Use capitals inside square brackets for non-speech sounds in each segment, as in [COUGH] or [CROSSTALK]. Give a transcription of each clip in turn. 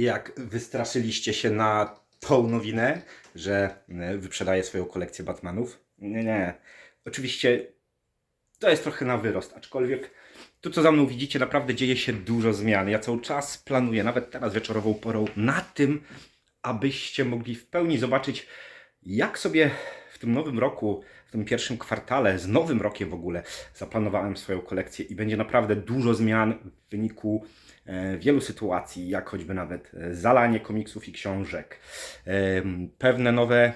Jak wystraszyliście się na tą nowinę, że e, wyprzedaje swoją kolekcję Batmanów? Nie, nie. Oczywiście to jest trochę na wyrost, aczkolwiek tu co za mną widzicie, naprawdę dzieje się dużo zmian. Ja cały czas planuję, nawet teraz wieczorową porą, na tym, abyście mogli w pełni zobaczyć, jak sobie tym nowym roku, w tym pierwszym kwartale, z nowym rokiem w ogóle, zaplanowałem swoją kolekcję i będzie naprawdę dużo zmian w wyniku e, wielu sytuacji, jak choćby nawet e, zalanie komiksów i książek, em, pewne nowe e,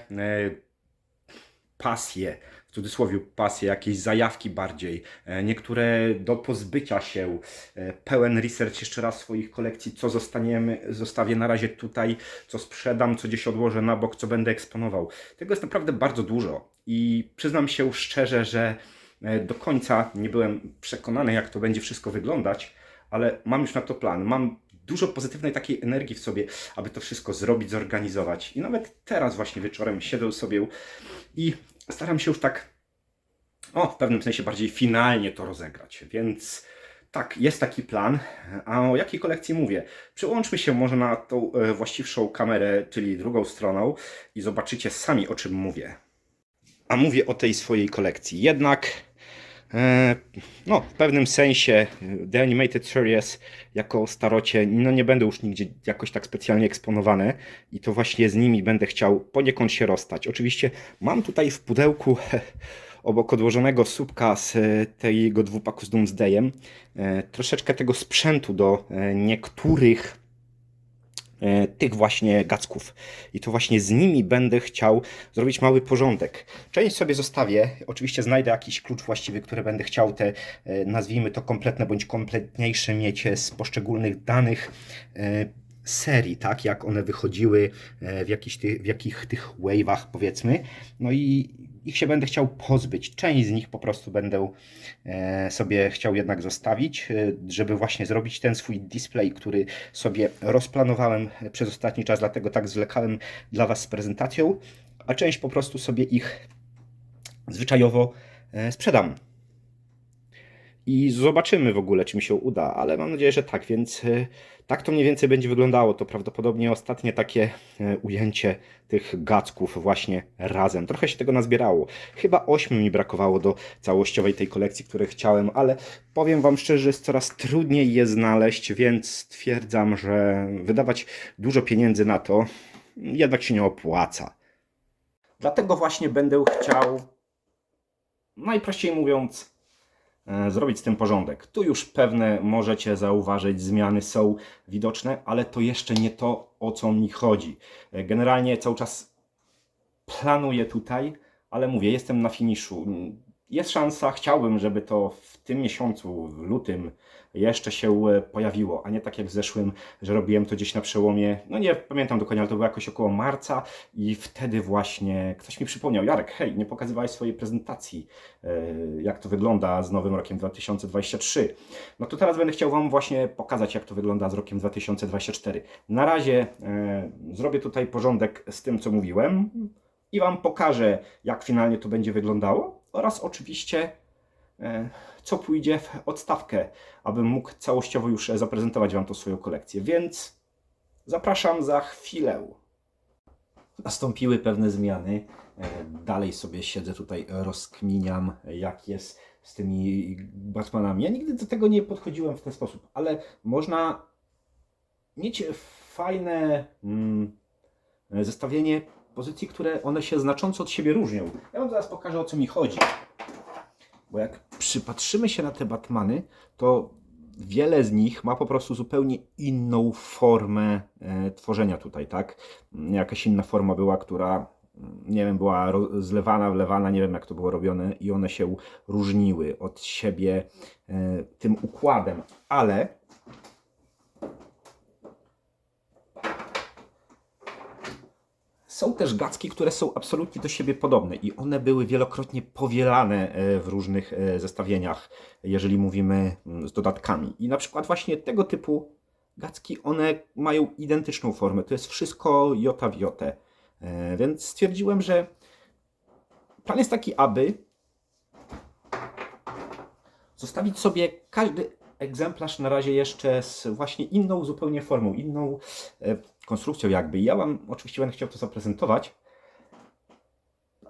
pasje, w cudzysłowie pasje, jakieś zajawki bardziej, e, niektóre do pozbycia się, e, pełen research jeszcze raz swoich kolekcji, co zostaniemy, zostawię na razie tutaj, co sprzedam, co gdzieś odłożę na bok, co będę eksponował. Tego jest naprawdę bardzo dużo i przyznam się szczerze, że e, do końca nie byłem przekonany, jak to będzie wszystko wyglądać, ale mam już na to plan. Mam dużo pozytywnej takiej energii w sobie, aby to wszystko zrobić, zorganizować. I nawet teraz właśnie wieczorem siedzę sobie i staram się już tak, o, w pewnym sensie bardziej finalnie to rozegrać. Więc tak, jest taki plan. A o jakiej kolekcji mówię? Przełączmy się może na tą e, właściwszą kamerę, czyli drugą stroną i zobaczycie sami o czym mówię. A mówię o tej swojej kolekcji. Jednak E, no, w pewnym sensie e, The Animated Series jako starocie no nie będą już nigdzie jakoś tak specjalnie eksponowane i to właśnie z nimi będę chciał poniekąd się rozstać. Oczywiście mam tutaj w pudełku [LAUGHS] obok odłożonego słupka z e, tego dwupaku z Doomsdayem e, troszeczkę tego sprzętu do e, niektórych tych właśnie gacków. I to właśnie z nimi będę chciał zrobić mały porządek. Część sobie zostawię. Oczywiście znajdę jakiś klucz właściwy, który będę chciał te, nazwijmy to kompletne bądź kompletniejsze mieć z poszczególnych danych serii, tak, jak one wychodziły, w, jakichś tych, w jakich tych wave'ach powiedzmy. No i ich się będę chciał pozbyć. Część z nich po prostu będę e, sobie chciał jednak zostawić, e, żeby właśnie zrobić ten swój display, który sobie rozplanowałem przez ostatni czas, dlatego tak zwlekałem dla Was z prezentacją, a część po prostu sobie ich zwyczajowo e, sprzedam. I zobaczymy w ogóle, czy mi się uda, ale mam nadzieję, że tak, więc e, tak to mniej więcej będzie wyglądało. To prawdopodobnie ostatnie takie e, ujęcie tych gacków właśnie razem. Trochę się tego nazbierało. Chyba ośmiu mi brakowało do całościowej tej kolekcji, które chciałem, ale powiem Wam szczerze, jest coraz trudniej je znaleźć, więc stwierdzam, że wydawać dużo pieniędzy na to jednak się nie opłaca. Dlatego właśnie będę chciał, najprościej mówiąc, zrobić z tym porządek. Tu już pewne możecie zauważyć, zmiany są widoczne, ale to jeszcze nie to, o co mi chodzi. E, Generalnie cały czas planuję tutaj, ale mówię, jestem na finiszu. Jest szansa, chciałbym, żeby to w tym miesiącu, w lutym, jeszcze się e, pojawiło, a nie tak jak w zeszłym, że robiłem to gdzieś na przełomie, no nie pamiętam dokładnie, ale to było jakoś około marca i wtedy właśnie ktoś mi przypomniał, Jarek, hej, nie pokazywałeś swojej prezentacji, e, jak to wygląda z nowym rokiem 2023. No to teraz będę chciał Wam właśnie pokazać, jak to wygląda z rokiem 2024. Na razie e, zrobię tutaj porządek z tym, co mówiłem i Wam pokażę, jak finalnie to będzie wyglądało oraz oczywiście co pójdzie w odstawkę, abym mógł całościowo już e, zaprezentować Wam tą swoją kolekcję. Więc zapraszam za chwilę. Nastąpiły pewne zmiany. E, Dalej sobie siedzę tutaj, rozkminiam, jak jest z tymi Batmanami. Ja nigdy do tego nie podchodziłem w ten sposób, ale można mieć fajne mm, zestawienie pozycji, które one się znacząco od siebie różnią. Ja Wam zaraz pokażę, o co mi chodzi. Bo jak przypatrzymy się na te Batmany, to wiele z nich ma po prostu zupełnie inną formę e, tworzenia tutaj, tak? Jakaś inna forma była, która mm, nie wiem, była zlewana, wlewana, nie wiem jak to było robione i one się różniły od siebie e, tym układem, ale Są też gacki, które są absolutnie do siebie podobne i one były wielokrotnie powielane e, w różnych e, zestawieniach, jeżeli mówimy mm, z dodatkami. I na przykład właśnie tego typu gacki, one mają identyczną formę. To jest wszystko jota w jotę. E, Więc stwierdziłem, że plan jest taki, aby zostawić sobie każdy egzemplarz na razie jeszcze z właśnie inną zupełnie formą, inną e, konstrukcją jakby. Ja Wam oczywiście będę chciał to zaprezentować,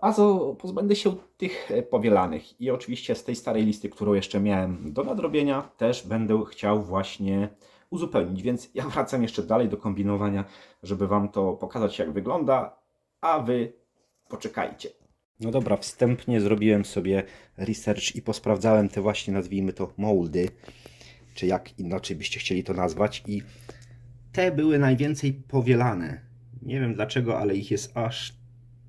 a pozbędę się tych e, powielanych. I oczywiście z tej starej listy, którą jeszcze miałem do nadrobienia, też będę chciał właśnie uzupełnić. Więc ja [LAUGHS] wracam jeszcze dalej do kombinowania, żeby Wam to pokazać, jak wygląda, a Wy poczekajcie. No dobra, wstępnie zrobiłem sobie research i posprawdzałem te właśnie, nazwijmy to, moldy, czy jak inaczej byście chcieli to nazwać. I te były najwięcej powielane. Nie wiem dlaczego, ale ich jest aż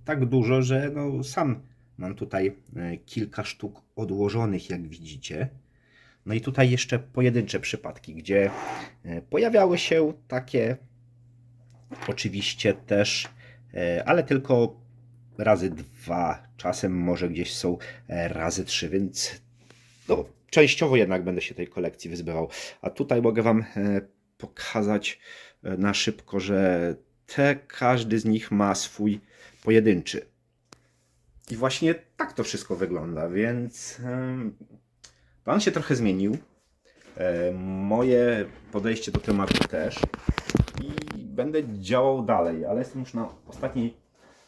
tak dużo, że no sam mam tutaj e, kilka sztuk odłożonych, jak widzicie. No i tutaj jeszcze pojedyncze przypadki, gdzie e, pojawiały się takie oczywiście też, e, ale tylko razy dwa, czasem może gdzieś są razy trzy, więc no, częściowo jednak będę się tej kolekcji wyzbywał. A tutaj mogę Wam e, pokazać e, na szybko, że te, każdy z nich ma swój pojedynczy. I właśnie tak to wszystko wygląda, więc plan się trochę zmienił. E, Moje podejście do tematu też. I będę działał dalej, ale jestem już na ostatniej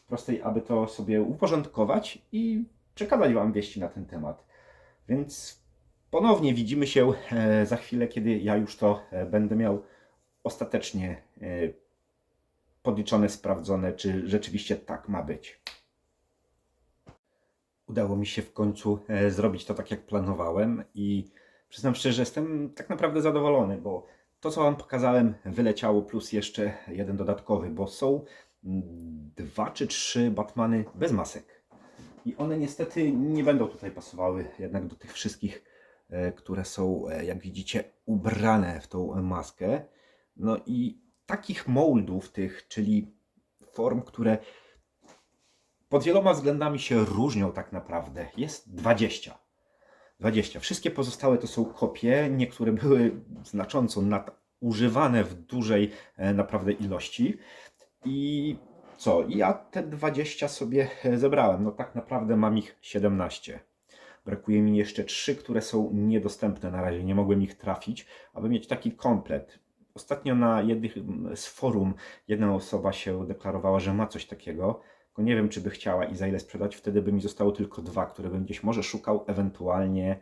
prostej, aby to sobie uporządkować i przekazać Wam wieści na ten temat. Więc ponownie widzimy się e, za chwilę, kiedy ja już to e, będę miał ostatecznie e, podliczone, sprawdzone, czy rzeczywiście tak ma być. Udało mi się w końcu zrobić to tak, jak planowałem i przyznam szczerze, jestem tak naprawdę zadowolony, bo to, co Wam pokazałem, wyleciało plus jeszcze jeden dodatkowy, bo są dwa czy trzy Batmany bez masek. I one niestety nie będą tutaj pasowały jednak do tych wszystkich, które są, e, jak widzicie, ubrane w tą maskę. No i takich moldów tych, czyli form, które pod wieloma względami się różnią tak naprawdę, jest 20. 20. Wszystkie pozostałe to są kopie, niektóre były znacząco nadużywane w dużej e, naprawdę ilości. I co? Ja te 20 sobie e, zebrałem. No tak naprawdę mam ich 17. Brakuje mi jeszcze 3, które są niedostępne na razie. Nie mogłem ich trafić, aby mieć taki komplet. Ostatnio na jednym z forum jedna osoba się deklarowała, że ma coś takiego. Tylko nie wiem, czy by chciała i za ile sprzedać. Wtedy by mi zostało tylko dwa, które bym gdzieś może szukał, ewentualnie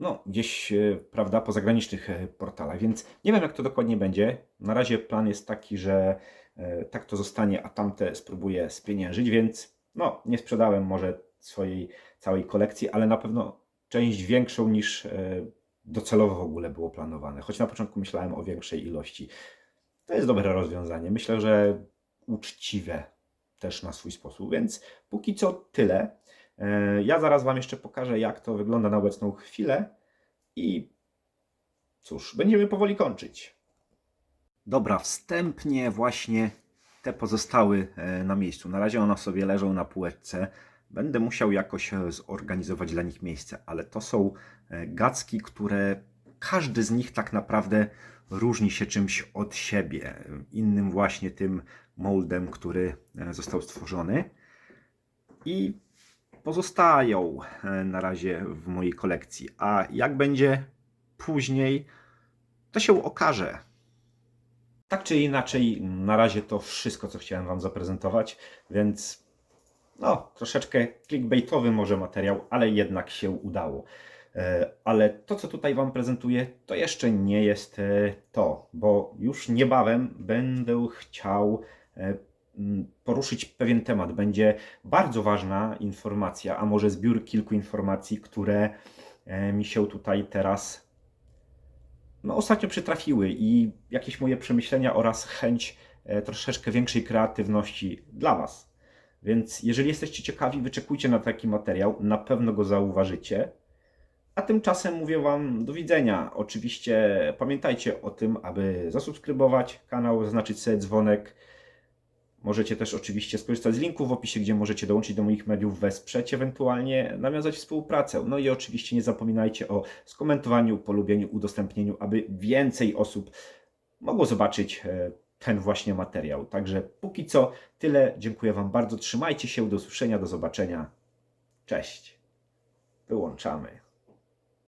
no, gdzieś, e, prawda, po zagranicznych e, portalach, więc nie wiem, jak to dokładnie będzie. Na razie plan jest taki, że e, tak to zostanie, a tamte spróbuję spieniężyć, więc no, nie sprzedałem może swojej całej kolekcji, ale na pewno część większą niż e, docelowo w ogóle było planowane. Choć na początku myślałem o większej ilości. To jest dobre rozwiązanie. Myślę, że uczciwe też na swój sposób, więc póki co tyle. E, Ja zaraz Wam jeszcze pokażę, jak to wygląda na obecną chwilę i cóż, będziemy powoli kończyć. Dobra, wstępnie właśnie te pozostały e, na miejscu. Na razie one sobie leżą na półeczce. Będę musiał jakoś e, zorganizować dla nich miejsce, ale to są e, gacki, które każdy z nich tak naprawdę różni się czymś od siebie. Innym właśnie tym moldem, który e, został stworzony. I pozostają na razie w mojej kolekcji. A jak będzie później, to się okaże. Tak czy inaczej, na razie to wszystko, co chciałem Wam zaprezentować, więc no, troszeczkę clickbaitowy może materiał, ale jednak się udało. E, Ale to, co tutaj Wam prezentuję, to jeszcze nie jest e, to, bo już niebawem będę chciał e, poruszyć pewien temat. Będzie bardzo ważna informacja, a może zbiór kilku informacji, które mi się tutaj teraz no, ostatnio przytrafiły i jakieś moje przemyślenia oraz chęć troszeczkę większej kreatywności dla Was. Więc jeżeli jesteście ciekawi, wyczekujcie na taki materiał, na pewno go zauważycie. A tymczasem mówię Wam do widzenia. Oczywiście pamiętajcie o tym, aby zasubskrybować kanał, zaznaczyć sobie dzwonek. Możecie też oczywiście skorzystać z linku w opisie, gdzie możecie dołączyć do moich mediów, wesprzeć, ewentualnie nawiązać współpracę. No i oczywiście nie zapominajcie o skomentowaniu, polubieniu, udostępnieniu, aby więcej osób mogło zobaczyć e, ten właśnie materiał. Także póki co tyle. Dziękuję Wam bardzo. Trzymajcie się. Do usłyszenia, do zobaczenia. Cześć. Wyłączamy.